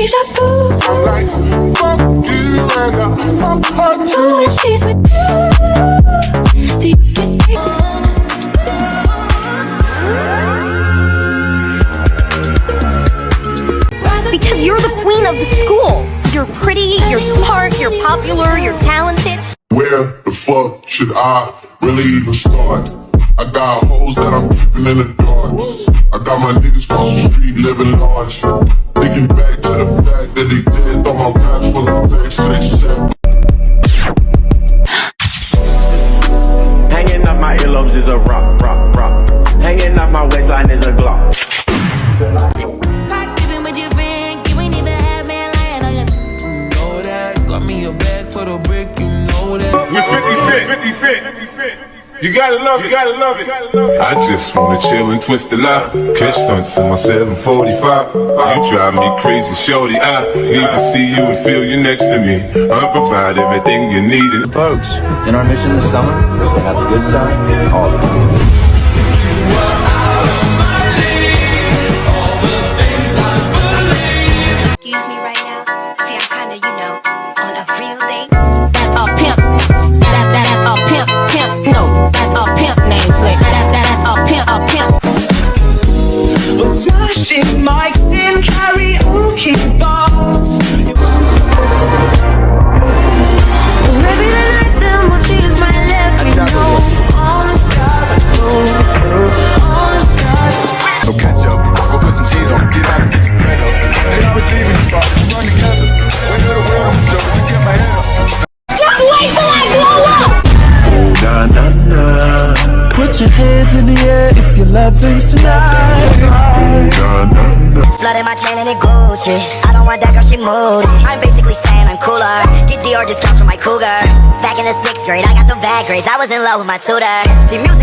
deja vu. I like, fuck you and I fuck her too. When she's with you, do you deep? Because you're the queen of the school. You're pretty, you're smart, you're popular, you're talented. Where the fuck should I really even start? I got hoes that I'm keeping in the dark. I got my niggas cross the street living large. Thinking back. Off my earlobes is a rock, rock, rock. Hanging off my waistline is a glock. With your friend, you ain't even have me lying on your. know that. Got me a bag for the brick, you know that. With 50 Cent, 50 Cent, 50 Cent. You gotta love it, you gotta love it. I just wanna chill and twist the lie. Catch stunts in my 745. You drive me crazy, shorty. I need to see you and feel you next to me. I provide everything you need. The Folks, and our mission this summer is to have a good time all the time. Smashing mics in karaoke bars. Maybe the night that motives might let me know. All the stars are gold. All the stars are so catch up. Go put some cheese on get out and get your bread up. They always leaving the spot, run together. When you're the world, I'm sure you my head up. Just wait till I blow up! Na na na. Put your hands in the air if you're loving tonight. Flooding my chain and it Gucci. I don't want that girl, she moody. I'm basically saying I'm cooler. Get Dior discounts from my cougar. Back in the sixth grade, I got the bad grades. I was in love with my tutor. See, music.